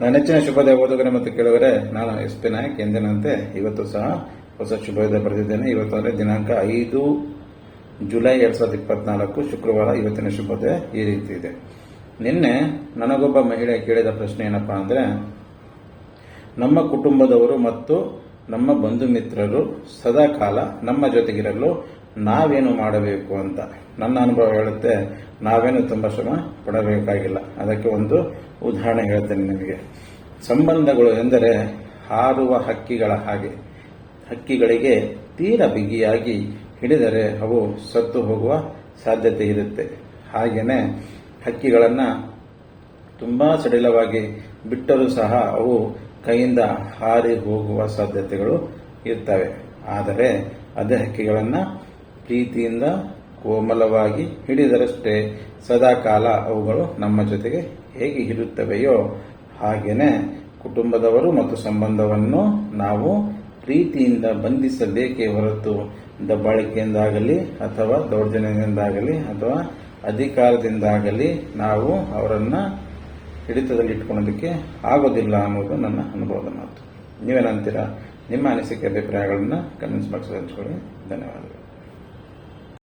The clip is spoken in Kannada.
ನನ್ನ ನೆಚ್ಚಿನ ಶುಭೋದಯ ಓದುಗರೆ ಮತ್ತು ಕೇಳುವರೆ ನಾನು ಎಸ್ ಪಿ ನಾಯಕ್ ಎಂದಿನಂತೆ ಇವತ್ತು ಸಹ ಹೊಸ ಶುಭೋದಯ ಬರೆದಿದ್ದೇನೆ. ಇವತ್ತು ಅಂದರೆ ದಿನಾಂಕ ಐದು ಜುಲೈ ಎರಡ್ ಸಾವಿರದ ಇಪ್ಪತ್ನಾಲ್ಕು ಶುಕ್ರವಾರ ಇವತ್ತಿನ ಶುಭೋದಯ ಈ ರೀತಿ ಇದೆ. ನಿನ್ನೆ ನನಗೊಬ್ಬ ಮಹಿಳೆ ಕೇಳಿದ ಪ್ರಶ್ನೆ ಏನಪ್ಪಾ ಅಂದ್ರೆ, ನಮ್ಮ ಕುಟುಂಬದವರು ಮತ್ತು ನಮ್ಮ ಬಂಧು ಮಿತ್ರರು ಸದಾ ಕಾಲ ನಮ್ಮ ಜೊತೆಗಿರಲು ನಾವೇನು ಮಾಡಬೇಕು ಅಂತ ನನ್ನ ಅನುಭವ ಹೇಳುತ್ತೆ, ನಾವೇನು ತುಂಬ ಶ್ರಮ ಪಡಬೇಕಾಗಿಲ್ಲ. ಅದಕ್ಕೆ ಒಂದು ಉದಾಹರಣೆ ಹೇಳ್ತೇನೆ ನಿಮಗೆ. ಸಂಬಂಧಗಳು ಎಂದರೆ ಹಾರುವ ಹಕ್ಕಿಗಳ ಹಾಗೆ. ಹಕ್ಕಿಗಳಿಗೆ ತೀರ ಬಿಗಿಯಾಗಿ ಹಿಡಿದರೆ ಅವು ಸತ್ತು ಹೋಗುವ ಸಾಧ್ಯತೆ ಇರುತ್ತೆ. ಹಾಗೆಯೇ ಹಕ್ಕಿಗಳನ್ನು ತುಂಬಾ ಸಡಿಲವಾಗಿ ಬಿಟ್ಟರೂ ಸಹ ಅವು ಕೈಯಿಂದ ಹಾರಿ ಹೋಗುವ ಸಾಧ್ಯತೆಗಳು ಇರ್ತವೆ. ಆದರೆ ಅದೇ ಹಕ್ಕಿಗಳನ್ನು ಪ್ರೀತಿಯಿಂದ ಕೋಮಲವಾಗಿ ಹಿಡಿದರಷ್ಟೇ ಸದಾಕಾಲ ಅವುಗಳು ನಮ್ಮ ಜೊತೆಗೆ ಹೇಗೆ ಇರುತ್ತವೆಯೋ ಹಾಗೆಯೇ ಕುಟುಂಬದವರು ಮತ್ತು ಸಂಬಂಧವನ್ನು ನಾವು ಪ್ರೀತಿಯಿಂದ ಬಂಧಿಸಬೇಕೇ ಹೊರತು ದಬ್ಬಾಳಿಕೆಯಿಂದಾಗಲಿ ಅಥವಾ ದೌರ್ಜನ್ಯದಿಂದಾಗಲಿ ಅಥವಾ ಅಧಿಕಾರದಿಂದಾಗಲಿ ನಾವು ಅವರನ್ನ ಹಿಡಿತದಲ್ಲಿ ಇಟ್ಕೊಳ್ಳೋದಕ್ಕೆ ಆಗೋದಿಲ್ಲ ಅನ್ನೋದು ನನ್ನ ಅನುಭವದ ಮಾತು. ನೀವೇನಂತೀರಾ? ನಿಮ್ಮ ಅನಿಸಿಕೆ, ಅಭಿಪ್ರಾಯಗಳನ್ನು ಕಮೆಂಟ್ಸ್ ಬಾಕ್ಸ್ ಹಂಚ್ಕೊಳ್ಳಿ. ಧನ್ಯವಾದಗಳು.